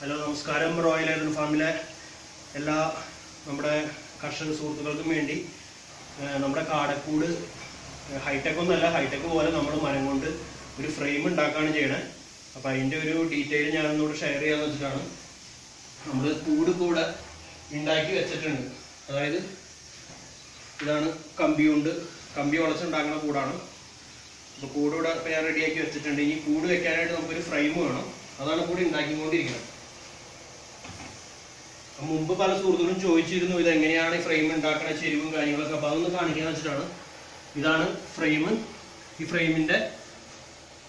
Hello നമസ്കാരം. Royal ഏതൻ ഫാമിലെ എല്ലാ നമ്മുടെ കർഷക സുഹൃത്തുക്കൾക്കും വേണ്ടി നമ്മുടെ കാടക്കൂട് ഹൈടെക് ഒന്നല്ല ഹൈടെക് പോലെ നമ്മൾ മരം കൊണ്ട് ഒരു ഫ്രെയിം ഉണ്ടാക്കുകയാണ് ചെയ്യണേ. അപ്പം അതിന്റെ ഒരു ഡീറ്റെയിൽ ഞാനൊന്നുകൂടെ ഷെയർ ചെയ്യാന്ന് വെച്ചിട്ടാണ് നമ്മൾ കൂട് കൂടെ ഉണ്ടാക്കി വെച്ചിട്ടുണ്ട്. അതായത് ഇതാണ് കമ്പി കൊണ്ട് കമ്പി വളച്ചുണ്ടാക്കുന്ന കൂടാണ്. അപ്പോൾ കൂട് ഇവിടെ ഞാൻ റെഡിയാക്കി വെച്ചിട്ടുണ്ട്. ഇനി കൂട് വെക്കാനായിട്ട് നമുക്കൊരു ഫ്രെയിം വേണം. അതാണ് കൂടി ഉണ്ടാക്കിക്കൊണ്ടിരിക്കുന്നത്. മുമ്പ് പല സുഹൃത്തുക്കളും ചോദിച്ചിരുന്നു ഇത് എങ്ങനെയാണ് ഈ ഫ്രെയിം ഉണ്ടാക്കണ? ചെരിവും കാര്യങ്ങളൊക്കെ? അപ്പോൾ അതൊന്ന് കാണിക്കാന്ന് വെച്ചിട്ടാണ്. ഇതാണ് ഫ്രെയിം ഈ ഫ്രെയിമിന്റെ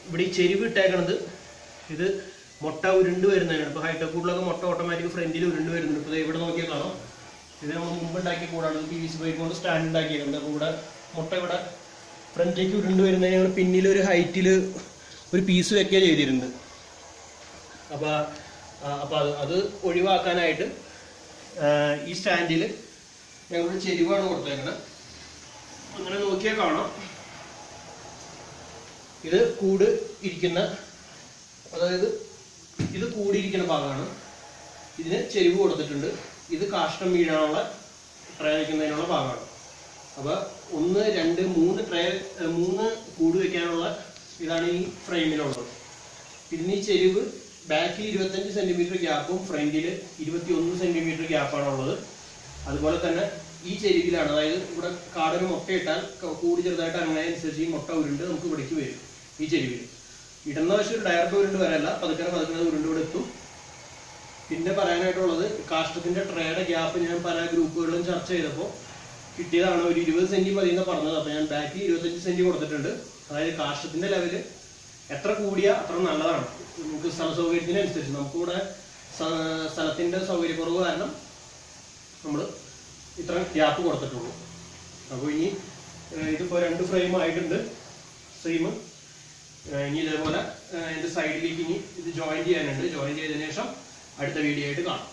ഇവിടെ ഈ ചെരിവ് ഇട്ടേക്കണത് ഇത് മുട്ട ഉരുണ്ട് വരുന്നതാണ് ഇപ്പോൾ ഹൈടെക് കൂടിലൊക്കെ മുട്ട ഓട്ടോമാറ്റിക് ഫ്രണ്ടിൽ ഉരുണ്ട് വരുന്നുണ്ട്. ഇപ്പോൾ ഇവിടെ നോക്കിയാൽ കാണാം. ഇത് നമ്മൾ മുമ്പ് ഉണ്ടാക്കിയ കൂടാണ്. പി വി സി പൈപ്പ് കൊണ്ട് സ്റ്റാൻഡ് ഉണ്ടാക്കിയിട്ടുണ്ട് അപ്പോൾ ഇവിടെ മുട്ട ഇവിടെ ഫ്രണ്ടിലേക്ക് ഉരുണ്ട് വരുന്നതിന് ഞങ്ങൾ പിന്നിൽ ഒരു ഹൈറ്റിൽ ഒരു പീസ് വെക്കുക ചെയ്തിട്ടുണ്ട് അപ്പോൾ അപ്പോൾ അത് അത് ഒഴിവാക്കാനായിട്ട് ഈ സ്റ്റാൻഡിൽ ഞങ്ങൾ ചെരിവാണ് കൊടുത്തേക്കുന്നത് അങ്ങനെ നോക്കിയാൽ കാണാം. ഇത് കൂട് ഇരിക്കുന്ന അതായത് ഇത് കൂടിയിരിക്കുന്ന ഭാഗമാണ്. ഇതിന് ചെരിവ് കൊടുത്തിട്ടുണ്ട്. ഇത് കാഷ്ടം വീഴാനുള്ള ട്രേ വയ്ക്കുന്നതിനുള്ള ഭാഗമാണ്. അപ്പോൾ ഒന്ന് രണ്ട് മൂന്ന് ട്രേ മൂന്ന് കൂട് വെക്കാനുള്ള ഇതാണ് ഈ ഫ്രെയിമിലുള്ളത് പിന്നെ ഈ ചെരിവ് ബാക്കിൽ ഇരുപത്തഞ്ച് സെന്റിമീറ്റർ ഗ്യാപ്പും ഫ്രണ്ടിൽ ഇരുപത്തി ഒന്ന് സെന്റിമീറ്റർ ഗ്യാപ്പാണ് ഉള്ളത്. അതുപോലെ തന്നെ ഈ ചെരിവിലാണ്. അതായത് ഇവിടെ കാടൊരു ഇട്ടാൽ കൂടി ചെറുതായിട്ട് അങ്ങനെയനുസരിച്ച് ഈ മുട്ട ഉരുണ്ട് നമുക്ക് ഇവിടേക്ക് വരും ഈ ചെരിവിൽ ഇടുന്ന വശം ഒരു ഡയറക്റ്റ് ഉരുണ്ട് വരല്ല. പതുക്കെ പതുക്കെ ഉരുണ്ട് ഇവിടെ എത്തും. പിന്നെ പറയാനായിട്ടുള്ളത് കാഷ്ടത്തിന്റെ ട്രേയുടെ ഗ്യാപ്പ് ഞാൻ പല ഗ്രൂപ്പുകളിലും ചർച്ച ചെയ്തപ്പോൾ കിട്ടിയതാണ് ഒരു ഇരുപത് സെന്റി മതി എന്ന് പറഞ്ഞത്. അപ്പോൾ ഞാൻ ബാക്കി ഇരുപത്തഞ്ച് സെന്റി കൊടുത്തിട്ടുണ്ട്. അതായത് കാഷ്ടത്തിന്റെ ലെവൽ എത്ര കൂടിയ അത്ര നല്ലതാണ്. നമുക്ക് സ്ഥല സൗകര്യത്തിനനുസരിച്ച്. നമുക്കിവിടെ സ്ഥലത്തിന്റെ സൗകര്യക്കുറവ് കാരണം നമ്മൾ ഇത്ര ഗ്യാപ്പ് കൊടുത്തിട്ടുള്ളൂ. അപ്പോൾ ഇനി ഇതിപ്പോൾ രണ്ട് ഫ്രെയിം ആയിട്ടുണ്ട്. സെയിം ഇനി ഇതേപോലെ ഏഹ്, ഇതിന്റെ സൈഡിലേക്ക് ഇനി ഇത് ജോയിൻ ചെയ്യാനുണ്ട്. ജോയിൻ ചെയ്തതിനു ശേഷം അടുത്ത വീഡിയോ ആയിട്ട് കാണാം.